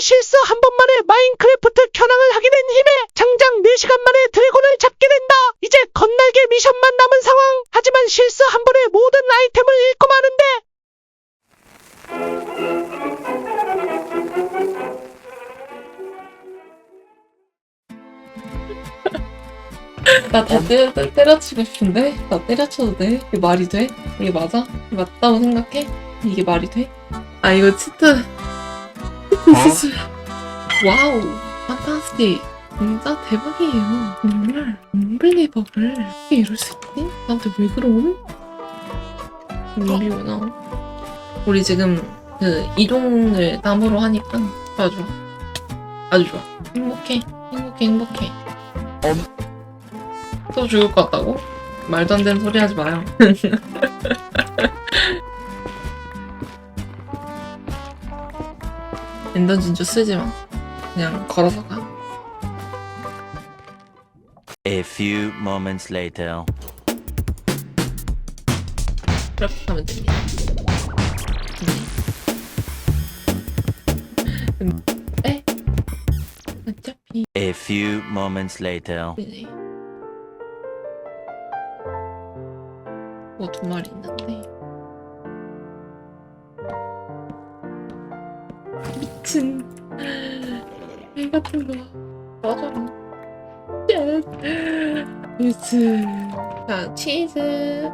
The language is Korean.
실수 한 번만에 마인크래프트 켜랑을 하게 된 힘에 장장 4시간 만에 드래곤을 잡게 된다. 이제 건날개 미션만 남은 상황. 하지만 실수 한 번에 모든 아이템을 잃고 마는데 나 다 때려, 때려치고 싶은데? 나 때려쳐도 돼? 이게 말이 돼? 이게 맞아? 이게 맞다고 생각해? 이게 말이 돼? 아 이거 치트 수술 와우 판타스틱. 진짜 대박이에요. 정말 언블리버블. 어떻게 이럴 수 있지? 나한테 왜 그럼? 우리구나? 우리 지금 그 이동을 나무로 하니까 좋아 좋아. 아주 좋아. 행복해. 행복해 행복해. 또 죽을 것 같다고? 말도 안 되는 소리 하지 마요. 엔더 진주 쓰지 마. 그냥 걸어서 가. A few moments later. 이렇게 가면 됩니다. 음. 네. 어차피 A few moments later. 이제 뭐두 마리 있는데 미친. 애 같은 거. 짠 치즈 자 치즈